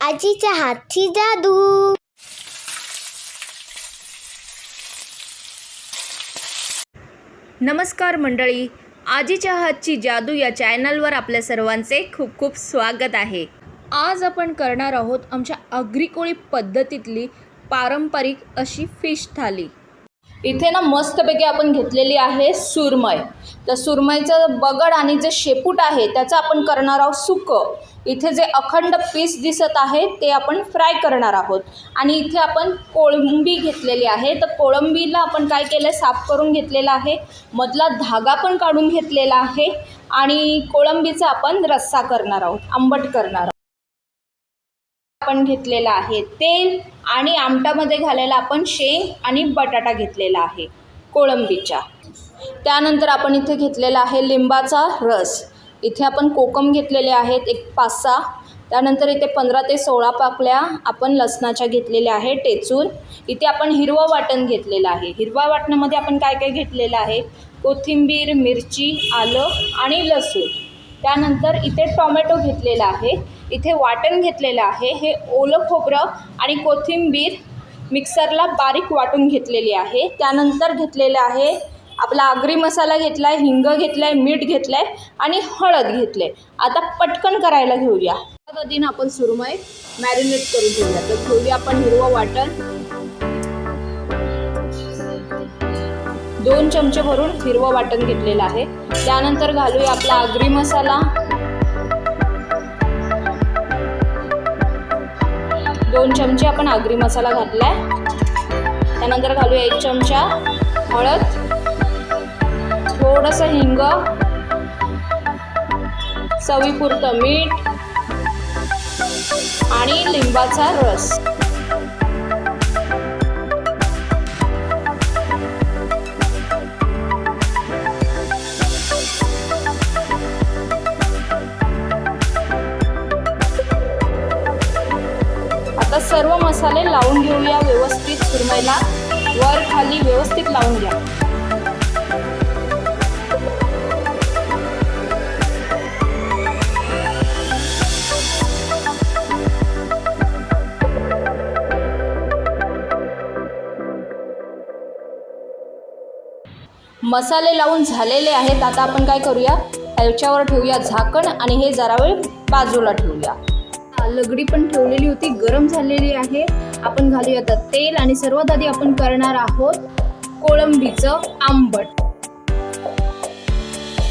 आजीच्या हातची जादू. नमस्कार मंडळी आजीच्या हातची जादू या चॅनलवर आपल्या सर्वांचे खूप खूप स्वागत आहे. आज आपण करणार आहोत आमच्या अग्रिकोळी पद्धतीतली पारंपरिक अशी फिश थाली. इथे ना मस्तपैकी आपण घेतलेली आहे सुरमय तर सुरमईचं बगड आणि जे शेपूट आहे त्याचं आपण करणार आहोत सुकं. इथे जे अखंड पीस दिसत आहे ते आपण फ्राय करणार आहोत. आणि इथे आपण कोळंबी घेतलेली आहे. तर कोळंबीला आपण काय केलं आहे साफ करून घेतलेला आहे. मधला धागा पण काढून घेतलेला आहे. आणि कोळंबीचा आपण रस्सा करणार आहोत आंबट करणार आहोत. आपण घेतलेलं आहे. तेल आणि आमटामध्ये घालायला आपण शेंग आणि बटाटा घेतलेला आहे कोळंबीच्या. त्यानंतर आपण इथे घेतलेला आहे लिंबाचा रस. इथे आपण कोकम घेतलेले आहेत एक पाच सहा त्यानंतर इथे पंधरा ते सोळा पाकल्या आपण लसणाच्या घेतलेल्या आहे टेचून. इथे आपण हिरवं वाटण घेतलेलं आहे. हिरवा वाटणामध्ये आपण काय काय घेतलेलं आहे? कोथिंबीर मिरची आलं आणि लसूण. त्यानंतर इथे टॉमॅटो घेतलेला आहे. इथे वाटण घेतलेलं आहे. हे ओलं खोबरं आणि कोथिंबीर मिक्सरला बारीक वाटून घेतलेली आहे. त्यानंतर घेतलेलं आहे आपला आगरी मसाला घेतला आहे हिंग घेतलं आहे मीठ घेतलं आहे आणि हळद घेतलं आहे आता पटकन करायला घेऊया. पद्धतीनं आपण सुरमय मॅरिनेट करून घेऊया. तर घेऊया आपण हिरवं वाटण. दोन चमचे भरून हिरवं वाटण घेतलेलं आहे. त्यानंतर घालूया आपला आगरी मसाला. दोन चमचे आपण आगरी मसाला घातलाय. त्यानंतर घालूया एक चमचा हळद. थोडंसं हिंग. चवीपुरतं मीठ. आणि लिंबाचा रस. आता सर्व मसाले लावून घेऊया व्यवस्थित सुरमईला. वर खाली व्यवस्थित लावून घ्या. मसाले लावून झालेले आहेत. आता आपण काय करूया? ह्याच्यावर ठेवूया झाकण आणि हे जरा वेळ बाजूला ठेवूया. लगडी पण ठेवलेली होती गरम झालेली आहे. आपण घालूया आता तेल आणि सर्वात आधी आपण करणार आहोत कोळंबीचं आंबट.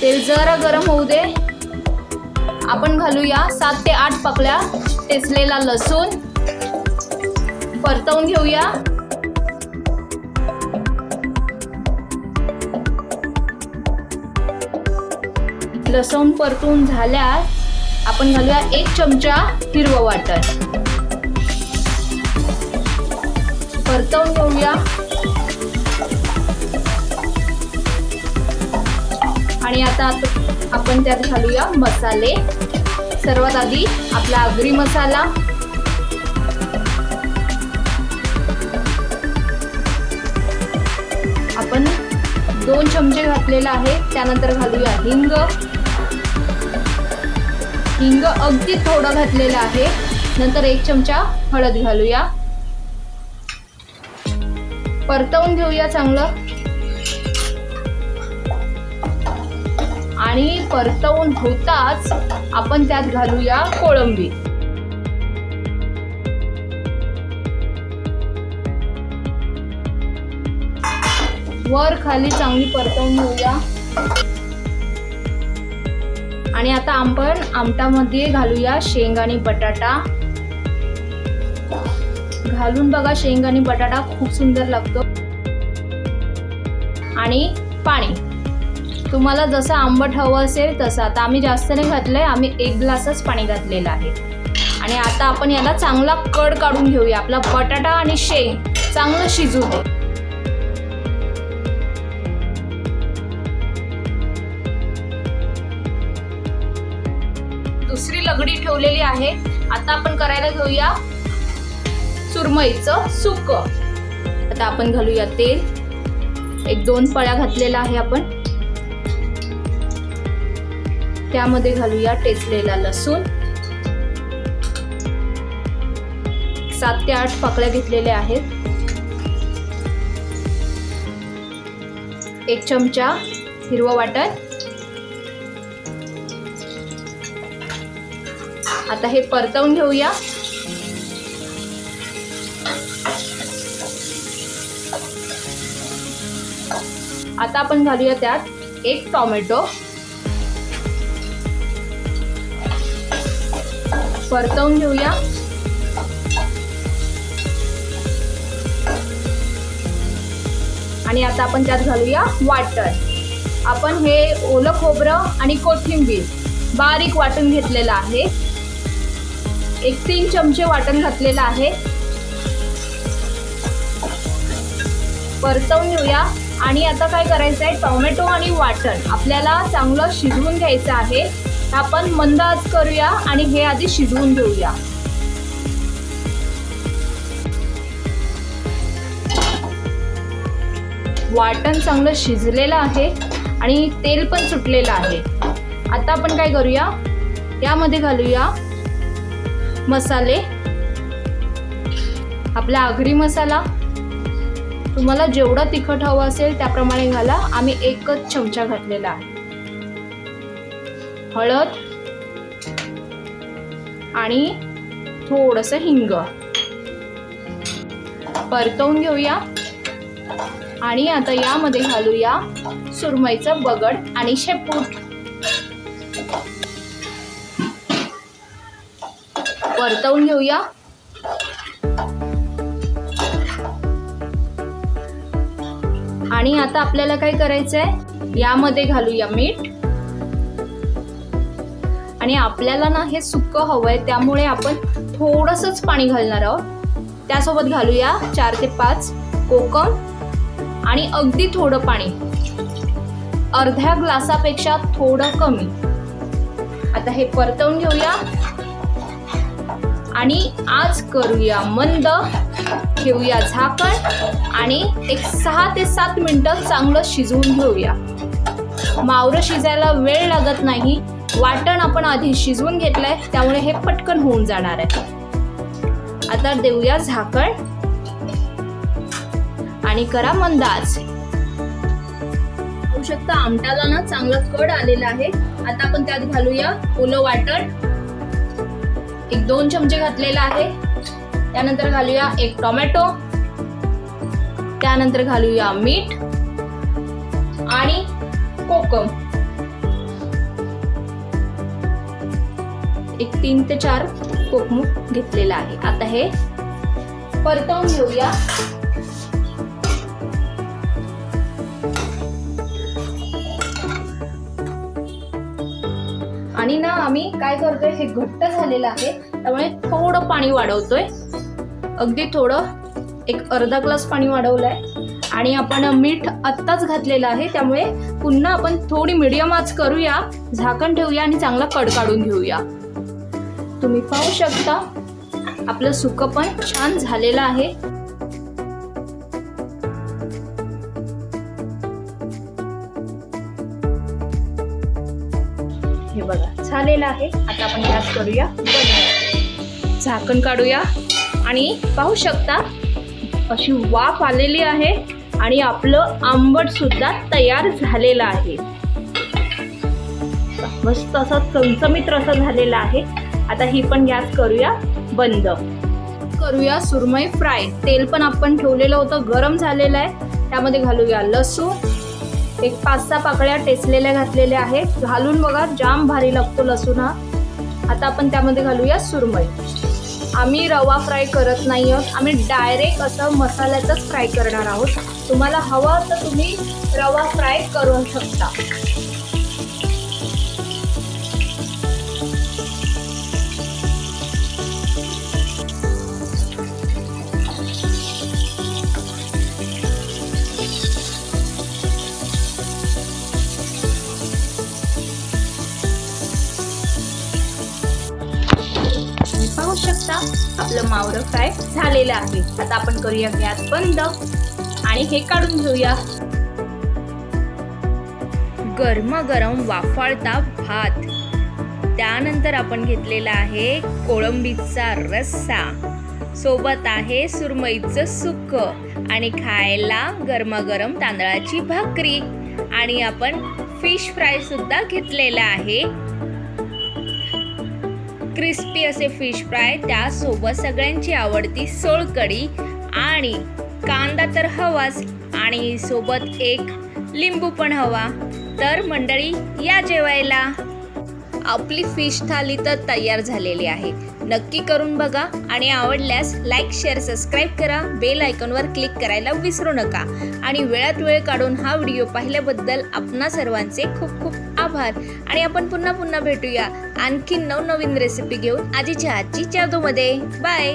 तेल जरा गरम होऊ दे. आपण घालूया सात ते आठ पाकळ्या टेचलेला लसूण. परतवून घेऊया. लसूण परतून झाल्यास आपण घालूया एक चमचा हिरवं वाटण. परतवून घेऊया. आणि आता आपण त्यात घालूया मसाले. सर्वात आधी आपला आगरी मसाला. आपण दोन चमचे घातलेला आहे त्यानंतर घालूया हिंग. हिंग अगदी थोडं घातलेलं आहे. नंतर एक चमचा हळद घालूया. परतवून घेऊया चांगलं. आणि परतवून होताच आपण त्यात घालूया कोळंबी. वर खाली चांगली परतवून घेऊया. आणि आता आपण आमटामध्ये घालूया शेंग आणि बटाटा. घालून बघा शेंग आणि बटाटा खूप सुंदर लागतो. आणि पाणी. तुम्हाला जसं आंबट हवं असेल तसं. आता आम्ही जास्त नाही घातलंय आम्ही एक ग्लासच पाणी घातलेलं आहे. आणि आता आपण याला चांगला कड काढून घेऊया. आपला बटाटा आणि शेंग चांगलं शिजू दे. दुसरी लगडी ठेवलेली आहे. आता आपण करायला घेऊया सुरमईचं सुक. आता आपण घालूया तेल. एक दोन पळ्या घातलेला आहे आपण. त्यामध्ये घालूया टेचलेला लसूण. सात ते आठ पाकळ्या घेतलेल्या आहेत. एक चमचा हिरवं वाटण. आता हे परतवून घेऊया. आता आपण घालूया त्यात एक टोमॅटो. परतवून घेऊया. आणि आता आपण त्यात घालूया वाटर आपण हे ओलं खोबरं आणि कोथिंबीर बारीक वाटून घेतलेलं आहे. एक तीन चमचे वाटण घातलेलं आहे. परतवून घेऊया आणि आता काय करायचं आहे? टोमॅटो आणि वाटण. आपल्याला चांगलं शिजवून घ्यायचं आहे. आपण मंद आज करूया आणि हे आधी शिजवून घेऊया. वाटण चांगलं शिजलेलं आहे आणि तेल पण सुटलेलं आहे. आता आपण काय करूया? यामध्ये घालूया मसाले आपला आगरी मसाला. तुम्हाला जेवढं तिखट हवं असेल त्याप्रमाणे घाला. आम्ही एकच चमचा घातलेला आहे. हळद आणि थोडंसं हिंग. परतवून घेऊया. आणि आता यामध्ये घालूया सुरमईचं बगड आणि शेपूट. परतवून घेऊया. आणि आता आपल्याला काय करायचंय? यामध्ये घालूया मीठ. आणि आपल्याला ना हे सुक्क हवंय त्यामुळे आपण थोडंसंच पाणी घालणार आहोत. त्यासोबत घालूया चार ते पाच कोकम आणि अगदी थोडं पाणी. अर्ध्या ग्लासापेक्षा थोडं कमी. आता हे परतवून घेऊया. आणि आज करूया मंद ठेवूया झाकण आणि एक सहा ते सात मिनटं चांगलं शिजवून घेऊया. मावरं शिजायला वेळ लागत नाही वाटण आपण आधी शिजवून घेतलंय त्यामुळे हे पटकन होऊन जाणार आहे. आता देऊया झाकण आणि करा मंदाज होऊ शकता आमटाला ना चांगला कड आलेला आहे. आता आपण त्यात घालूया ओलं वाटण. एक दोन चमचे घातलेला आहे. त्यानंतर घालूया एक टोमॅटो. त्यानंतर घालूया मीठ आणि कोकम. एक तीन ते चार कोकम घेतलेला आहे. आता हे परतवून घेऊया. आम्ही काय करतोय हे घट्ट झालेलं आहे. त्यामुळे थोडं पाणी वाढवतोय. अगदी थोडं एक अर्धा ग्लास पाणी वाढवलंय. आणि आपण मीठ आत्ताच घातलेलं आहे. त्यामुळे पुन्हा आपण थोडी मिडियम आच करूया झाकण ठेवूया आणि चांगला कड काढून घेऊया. तुम्ही पाहू शकता आपलं सुकं पण छान झालेलं आहे. झालेला आहे. आता आपण गॅस करूया. बंद. झाकण काढूया. आणि पाहू शकता अशी वाफ आलेली आहे आणि आपलं आंबट सुद्धा तयार झालेलं आहे. मस्त असं चमचमीत रस झालेला आहे. आता ही पण गॅस करूया बंद. करूया सुरमई फ्राय. तेल पण आपण ठेवलेलं होतं गरम झालेलं आहे. त्यामध्ये घालूया लसूण एक पाच सहा पाकळ्या टेचलेल्या घातलेल्या आहेत. घालून बघा जाम भारी लागतो लसूण हा. आता आपण त्यामध्ये घालूया सुरमई. आम्ही रवा फ्राय करत नाही आहोत. आम्ही डायरेक्ट असं मसाल्याचंच फ्राय करणार आहोत. तुम्हाला हवं तर तुम्ही रवा फ्राय करू शकता. आपलं मावरं फ्राय झालेलं आहे. आता आपण करूया गॅस बंद आणि हे काढून घेऊया. गरम गरम वाफाळता भात. त्यानंतर आपण घेतलेला आहे कोळंबीचा रस्सा. सोबत आहे सुरमईचं सुक आणि खायला गरमागरम तांदळाची भाकरी. आणि आपण फिश फ्राय सुद्धा घेतलेला आहे क्रिस्पी असे फिश फ्राय त्यासोबत सगळ्यांची आवडती सोलकढी आणि कांदा तर हवाच आणि सोबत एक लिंबू पण हवा. तर मंडळी या जेवायला. आपली फिश थाली तर तयार झालेली आहे. नक्की करून बघा आणि आवडल्यास लाईक शेअर सबस्क्राईब करा. बेल आयकॉनवर क्लिक करायला विसरू नका. आणि वेळात वेळ काढून हा व्हिडिओ पाहिल्याबद्दल आपणा सर्वांचे खूप खूप आभार. आणि आपण पुन्हा पुन्हा भेटूया आणखी नवनवीन रेसिपी घेऊन आजीच्या आजची जादूमध्ये बाय